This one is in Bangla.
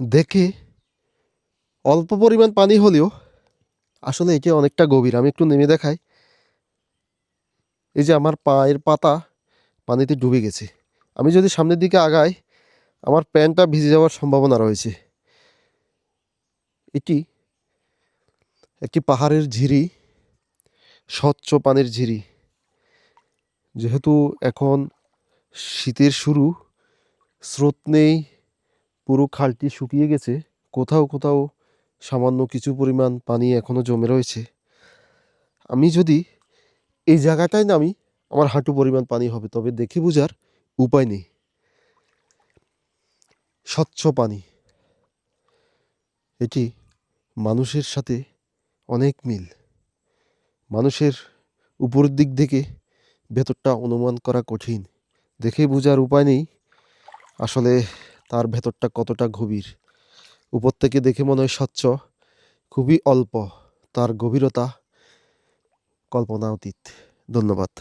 দেখে। অল্প পরিমাণ পানি হলেও আসলে এটি অনেকটা গভীর। আমি একটু নেমে দেখাই। এই যে আমার পায়ের পাতা পানিতে ডুবে গেছে। আমি যদি সামনের দিকে আগাই, আমার প্যান্টটা ভিজে যাওয়ার সম্ভাবনা রয়েছে। এটি একটি পাহাড়ের ঝিরি, স্বচ্ছ পানির ঝিরি। যেহেতু এখন শীতের শুরু, স্রোত নেই। পুরো খালটি শুকিয়ে গেছে। কোথাও কোথাও সামান্য কিছু পরিমাণ পানি এখনও জমে রয়েছে। আমি যদি এই জায়গাটায় নামি, আমার হাঁটু পরিমাণ পানি হবে, তবে দেখে বোঝার উপায় নেই। স্বচ্ছ পানি। এটি মানুষের সাথে অনেক মিল। মানুষের উপরের দিক থেকে ভেতরটা অনুমান করা কঠিন। দেখে বোঝার উপায় নেই। আসলে তার ভেতরটা কতটা গভীর? উপর থেকে দেখে মনে হয় স্বচ্ছ, খুবই অল্প। তার গভীরতা কল্পনা অতীত ধন্যবাদ।